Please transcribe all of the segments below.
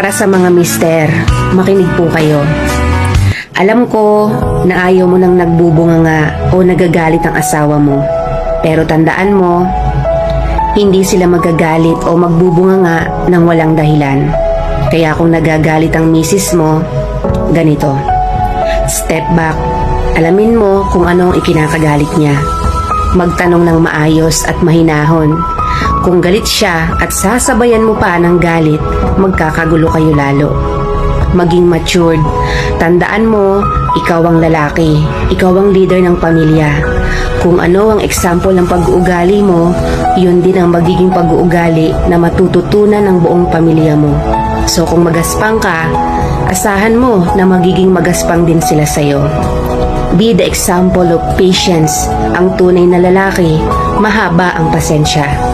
Para sa mga mister, makinig po kayo. Alam ko na ayaw mo nang nagbubunga nga o nagagalit ang asawa mo. Pero tandaan mo, hindi sila magagalit o magbubunga nga ng walang dahilan. Kaya kung nagagalit ang misis mo, ganito. Step back. Alamin mo kung ano ang ikinakagalit niya. Magtanong ng maayos at mahinahon. Kung galit siya at sasabayan mo pa ng galit, magkakagulo kayo lalo. Maging matured. Tandaan mo, ikaw ang lalaki. Ikaw ang leader ng pamilya. Kung ano ang example ng pag-uugali mo, yun din ang magiging pag-uugali na matututunan ng buong pamilya mo. So kung magaspang ka, asahan mo na magiging magaspang din sila sa'yo. Be the example of patience. Ang tunay na lalaki, mahaba ang pasensya.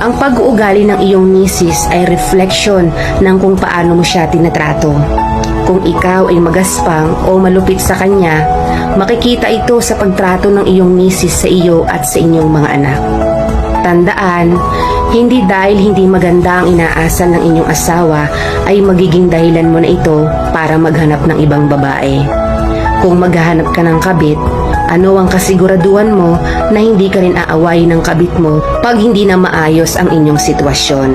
Ang pag-uugali ng iyong misis ay reflection ng kung paano mo siya tinatrato. Kung ikaw ay magaspang o malupit sa kanya, makikita ito sa pagtrato ng iyong misis sa iyo at sa inyong mga anak. Tandaan, hindi dahil hindi maganda ang inaasal ng inyong asawa ay magiging dahilan mo na ito para maghanap ng ibang babae. Kung maghahanap ka ng kabit, ano ang kasiguraduhan mo na hindi ka rin aaway ng kabit mo pag hindi na maayos ang inyong sitwasyon?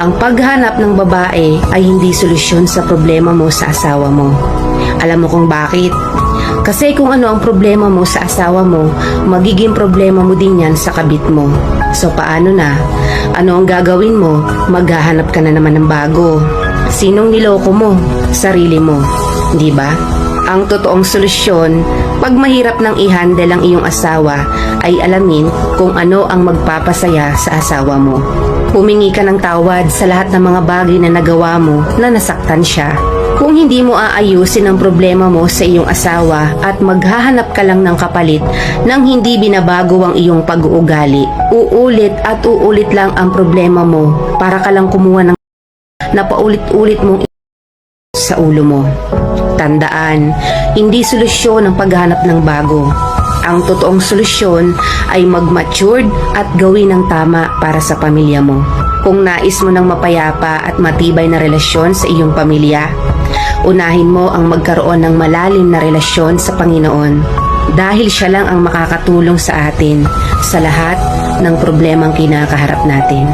Ang paghanap ng babae ay hindi solusyon sa problema mo sa asawa mo. Alam mo kung bakit? Kasi kung ano ang problema mo sa asawa mo, magiging problema mo din yan sa kabit mo. So paano na? Ano ang gagawin mo? Maghahanap ka na naman ng bago. Sinong niloko mo? Sarili mo. Di ba? Ang totoong solusyon, pag mahirap nang i-handle ang iyong asawa, ay alamin kung ano ang magpapasaya sa asawa mo. Humingi ka ng tawad sa lahat ng mga bagay na nagawa mo na nasaktan siya. Kung hindi mo aayusin ang problema mo sa iyong asawa at maghahanap ka lang ng kapalit nang hindi binabago ang iyong pag-uugali, uulit at uulit lang ang problema mo para ka lang kumuha ng na paulit-ulit mong sa ulo mo. Tandaan, hindi solusyon ang paghanap ng bago. Ang totoong solusyon ay mag-matured at gawin ng tama para sa pamilya mo. Kung nais mo ng mapayapa at matibay na relasyon sa iyong pamilya, unahin mo ang magkaroon ng malalim na relasyon sa Panginoon dahil siya lang ang makakatulong sa atin sa lahat ng problemang kinakaharap natin.